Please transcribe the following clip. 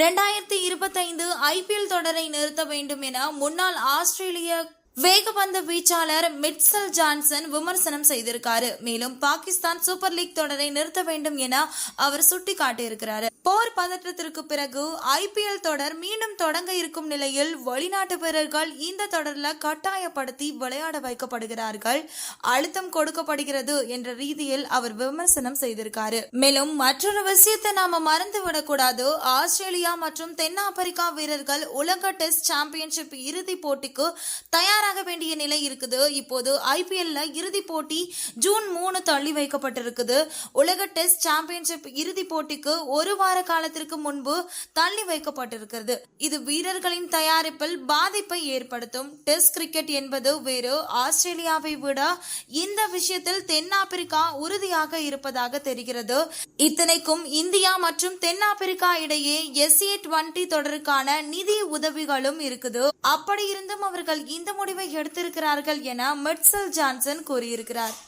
ரெண்டாயிரத்தி இருபத்தைந்து ஐபிஎல் தொடரை நிறுத்த வேண்டும் என முன்னாள் ஆஸ்திரேலிய வேகபந்து வீச்சாளர் மிட்சல் ஜான்சன் விமர்சனம் செய்திருக்காரு. மேலும் பாகிஸ்தான் சூப்பர் லீக் தொடரை நிறுத்த வேண்டும் என அவர் சுட்டிக்காட்டியிருக்கிறாரு. போர் பதற்றத்திற்கு பிறகு ஐபிஎல் தொடர் மீண்டும் தொடங்க இருக்கும் நிலையில் வெளிநாட்டு வீரர்கள் இந்த தொடரில் கட்டாயப்படுத்தி விளையாட வைக்கப்படுகிறார்கள். அழுத்தம் கொடுக்கப்படுகிறது என்ற ரீதியில் அவர் விமர்சனம் செய்திருக்காரு. மேலும் மற்றொரு விஷயத்தை நாம மறந்துவிடக்கூடாது ஆஸ்திரேலியா மற்றும் தென்னாப்பிரிக்கா வீரர்கள் உலக டெஸ்ட் சாம்பியன்ஷிப் இறுதி போட்டிக்கு தயாராக வேண்டிய நிலை இருக்குது. இப்போது ஐபிஎல்ல இறுதி போட்டி ஜூன் மூணு தள்ளி வைக்கப்பட்டிருக்குது. உலக டெஸ்ட் சாம்பியன்ஷிப் இறுதி போட்டிக்கு ஒரு வாரம் வார காலத்திற்கு முன்பு தள்ளி வைக்கப்பட்டிருக்கிறது. இது வீரர்களின் தயாரிப்பில் பாதிப்பை ஏற்படுத்தும். டெஸ்ட் கிரிக்கெட் என்பது வேறு. ஆஸ்திரேலியாவை விட இந்த விஷயத்தில் தென்னாப்பிரிக்கா உறுதியாக இருப்பதாக தெரிகிறது. இத்தனைக்கும் இந்தியா மற்றும் தென்னாப்பிரிக்கா இடையே எஸ்ஏ டுவெண்டி தொடருக்கான நிதி உதவிகளும் இருக்குது. அப்படி இருந்தும் அவர்கள் இந்த முடிவை எடுத்திருக்கிறார்கள் என மிட்சல் ஜான்சன் கூறியிருக்கிறார்.